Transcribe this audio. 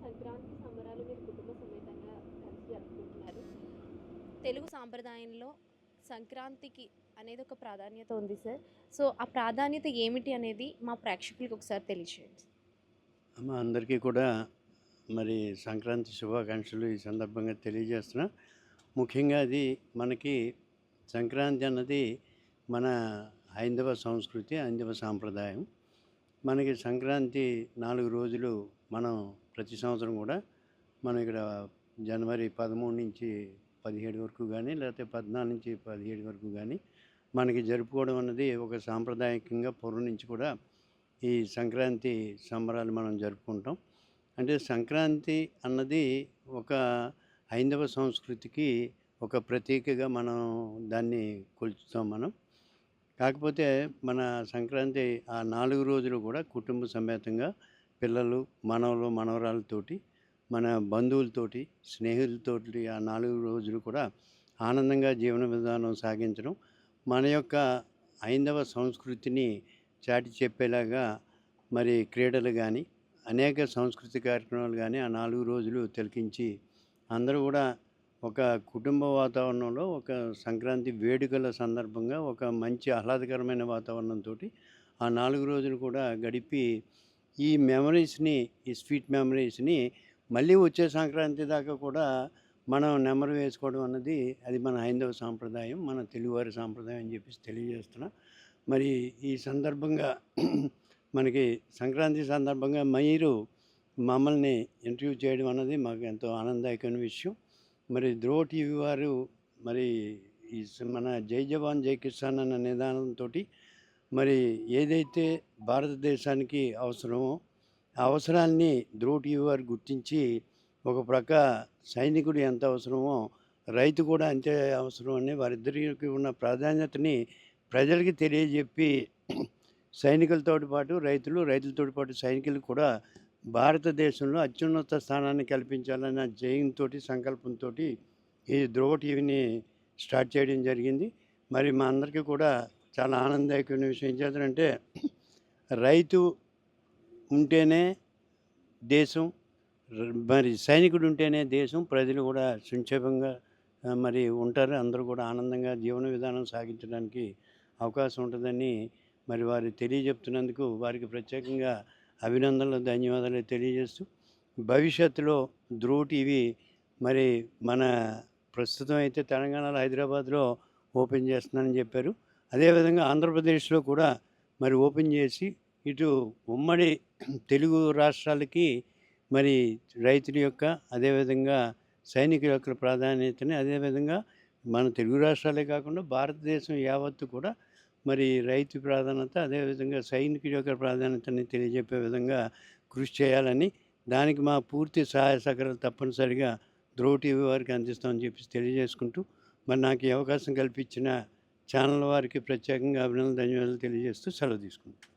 సంక్రాంతి సంబరాలు మీరు కుటుంబ సమేతంగా కలిసి జరుపుకుంటున్నారు. తెలుగు సాంప్రదాయంలో సంక్రాంతికి అనేది ఒక ప్రాధాన్యత ఉంది సార్. సో ఆ ప్రాధాన్యత ఏమిటి అనేది మా ప్రేక్షకులకు ఒకసారి తెలియచేయండి. అమ్మ అందరికీ కూడా మరి సంక్రాంతి శుభాకాంక్షలు ఈ సందర్భంగా తెలియజేస్తున్నా. ముఖ్యంగా అది మనకి సంక్రాంతి అన్నది మన హైందవ సంస్కృతి హైందవ సాంప్రదాయం. మనకి సంక్రాంతి నాలుగు రోజులు మనం ప్రతి సంవత్సరం కూడా మనం ఇక్కడ జనవరి పదమూడు నుంచి పదిహేడు వరకు కానీ లేకపోతే పద్నాలుగు నుంచి పదిహేడు వరకు కానీ మనకి జరుపుకోవడం అన్నది ఒక సాంప్రదాయకంగా పూర్వం నుంచి కూడా ఈ సంక్రాంతి సంబరాలు మనం జరుపుకుంటాం. అంటే సంక్రాంతి అన్నది ఒక హైందవ సంస్కృతికి ఒక ప్రతీకగా మనం దాన్ని కొలుచుతాం మనం. కాకపోతే మన సంక్రాంతి ఆ నాలుగు రోజులు కూడా కుటుంబ సమేతంగా పిల్లలు మనవలు మనవరాలతోటి మన బంధువులతోటి స్నేహితులతోటి ఆ నాలుగు రోజులు కూడా ఆనందంగా జీవన విధానం సాగించడం మన యొక్క ఐందవ సంస్కృతిని చాటి చెప్పేలాగా మరి క్రీడలు కానీ అనేక సంస్కృతి కార్యక్రమాలు కానీ ఆ నాలుగు రోజులు తిలకించి అందరూ కూడా ఒక కుటుంబ వాతావరణంలో ఒక సంక్రాంతి వేడుకల సందర్భంగా ఒక మంచి ఆహ్లాదకరమైన వాతావరణంతో ఆ నాలుగు రోజులు కూడా గడిపి ఈ మెమరీస్ని ఈ స్వీట్ మెమరీస్ని మళ్ళీ వచ్చే సంక్రాంతి దాకా కూడా మనం నెమరు వేసుకోవడం అన్నది అది మన హైందవ సాంప్రదాయం మన తెలుగువారి సాంప్రదాయం అని చెప్పేసి తెలియజేస్తున్నా. మరి ఈ సందర్భంగా మనకి సంక్రాంతి సందర్భంగా మీరు మమ్మల్ని ఇంటర్వ్యూ చేయడం అన్నది మాకు ఎంతో ఆనందదాయకమైన విషయం. మరి ధ్రువ టీవీ వారు మరి ఈ మన జై జవాన్ జై కిసాన్ అన్న నిదానంతో మరి ఏదైతే భారతదేశానికి అవసరమో ఆ అవసరాన్ని ధ్రువ టీవీ వారు గుర్తించి ఒక ప్రక్క సైనికుడు ఎంత అవసరమో రైతు కూడా అంతే అవసరం అని వారిద్దరికి ఉన్న ప్రాధాన్యతని ప్రజలకి తెలియజెప్పి సైనికులతో పాటు రైతులు రైతులతో పాటు సైనికులు కూడా భారతదేశంలో అత్యున్నత స్థానాన్ని కల్పించాలన్న జయంతో సంకల్పంతో ఈ ధ్రువ టీవీని స్టార్ట్ చేయడం జరిగింది. మరి మా అందరికీ కూడా చాలా ఆనందదాయకమైన విషయం ఏం చేద్దంటే రైతు ఉంటేనే దేశం మరి సైనికుడు ఉంటేనే దేశం ప్రజలు కూడా సంక్షేపంగా మరి ఉంటారు. అందరూ కూడా ఆనందంగా జీవన విధానం సాగించడానికి అవకాశం ఉంటుందని మరి వారు తెలియజెప్తున్నందుకు వారికి ప్రత్యేకంగా అభినందనలు ధన్యవాదాలు తెలియజేస్తూ భవిష్యత్తులో ధ్రువ టీవీ మరి మన ప్రస్తుతం అయితే తెలంగాణలో హైదరాబాద్లో ఓపెన్ చేస్తున్నానని చెప్పారు. అదేవిధంగా ఆంధ్రప్రదేశ్లో కూడా మరి ఓపెన్ చేసి ఇటు ఉమ్మడి తెలుగు రాష్ట్రాలకి మరి రైతుల యొక్క అదేవిధంగా సైనికుల యొక్క ప్రాధాన్యతని అదేవిధంగా మన తెలుగు రాష్ట్రాలే కాకుండా భారతదేశం యావత్తు కూడా మరి రైతు ప్రాధాన్యత అదేవిధంగా సైనికుడి యొక్క ప్రాధాన్యతని తెలియజెప్పే విధంగా కృషి చేయాలని దానికి మా పూర్తి సహాయ సహకారాలు తప్పనిసరిగా ధ్రువ టీవీ వారికి అందిస్తామని చెప్పి తెలియజేసుకుంటూ మరి నాకు ఈ అవకాశం కల్పించిన ఛానల్ వారికి ప్రత్యేకంగా అభినందన ధన్యవాదాలు తెలియజేస్తూ సెలవు తీసుకుంటాం